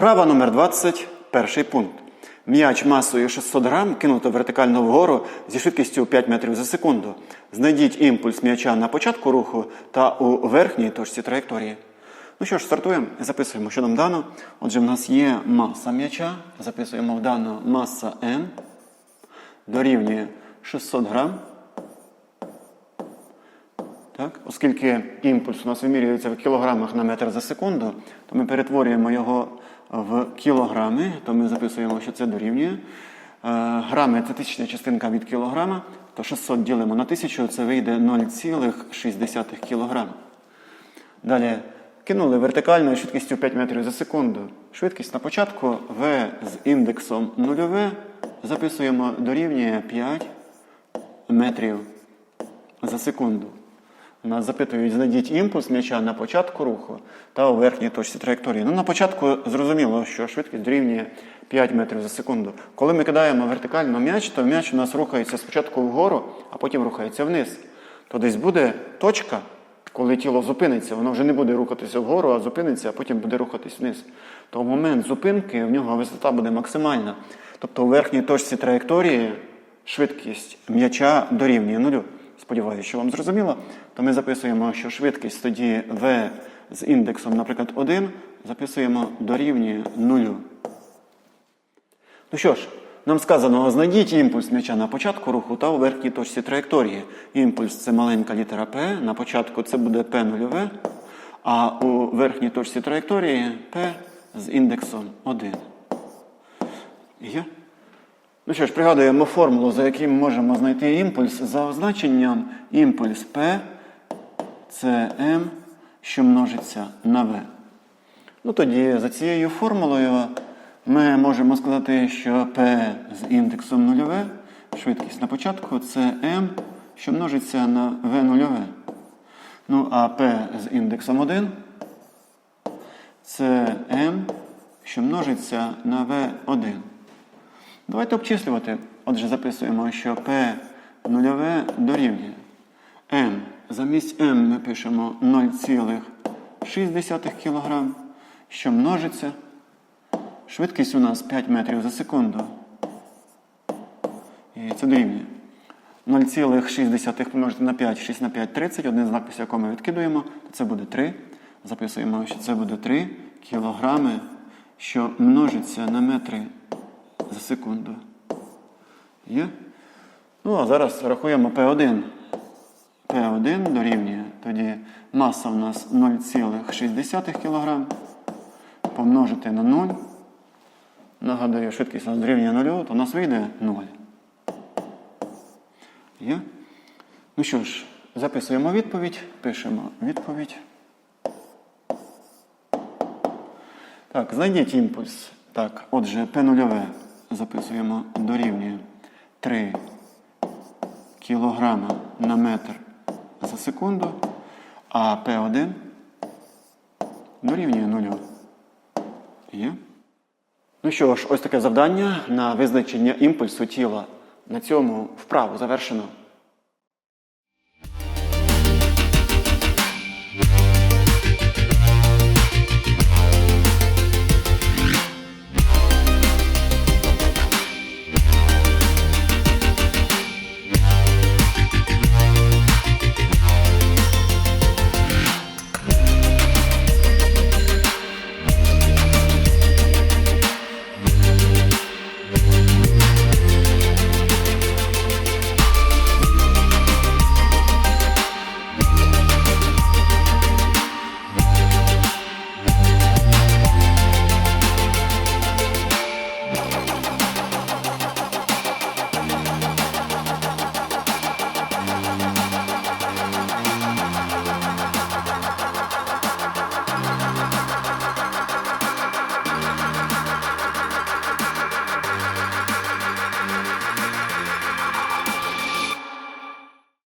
Вправа номер 20, перший пункт. М'яч масою 600 грам кинуто вертикально вгору зі швидкістю 5 метрів за секунду. Знайдіть імпульс м'яча на початку руху та у верхній точці траєкторії. Ну що ж, стартуємо записуємо, що нам дано. Отже, в нас є маса м'яча. Записуємо в дано маса М дорівнює 600 грам. Так? Оскільки імпульс у нас вимірюється в кілограмах на метр за секунду, то ми перетворюємо його в кілограми, то ми записуємо, що це дорівнює. Е, Грами це тисячна частинка від кілограма, то 600 ділимо на 1000, це вийде 0,6 кілограма. Далі кинули вертикальною швидкістю 5 метрів за секунду. Швидкість на початку v з індексом 0 записуємо дорівнює 5 метрів за секунду. Нас запитують, знайдіть імпульс м'яча на початку руху та у верхній точці траєкторії. Ну, на початку зрозуміло, що швидкість дорівнює 5 метрів за секунду. Коли ми кидаємо вертикально м'яч, то м'яч у нас рухається спочатку вгору, а потім рухається вниз. То десь буде точка, коли тіло зупиниться, воно вже не буде рухатися вгору, а зупиниться, а потім буде рухатись вниз. То в момент зупинки в нього висота буде максимальна. Тобто у верхній точці траєкторії швидкість м'яча дорівнює нулю. Сподіваюся, що вам зрозуміло. То ми записуємо, що швидкість тоді v з індексом, наприклад, 1, записуємо дорівнює нулю. Ну що ж, нам сказано, знайдіть імпульс м'яча на початку руху та у верхній точці траєкторії. Імпульс це маленька літера P, на початку це буде P нульове, а у верхній точці траєкторії P з індексом 1. Є? Ну що ж, пригадуємо формулу, за яким можемо знайти імпульс. За означенням імпульс P це M, що множиться на V. Ну тоді за цією формулою ми можемо сказати, що P з індексом нульове, швидкість на початку це M, що множиться на V нульове. Ну а P з індексом 1 це M, що множиться на V1. Давайте обчислювати. Отже, записуємо, що P нульове дорівнює M. Замість M ми пишемо 0,6 кг, що множиться. Швидкість у нас 5 метрів за секунду. І це дорівнює. 0,6 помножити на 5, 6 на 5, 30. Один знак, після якого ми відкидуємо, то це буде 3. Записуємо, що це буде 3 кілограми, що множиться на метри за секунду. Є? Ну, а зараз рахуємо P1. P1 дорівнює. Тоді маса в нас 0,6 кг. Помножити на 0. Нагадую, швидкість у нас дорівнює 0, то у нас вийде 0. Є? Ну що ж, записуємо відповідь, пишемо відповідь. Так, знайдіть імпульс. Так, отже, P0 записуємо дорівнює 3 кілограма на метр за секунду, а P1 дорівнює 0. Є? Ну що ж, ось таке завдання на визначення імпульсу тіла. На цьому вправу завершено.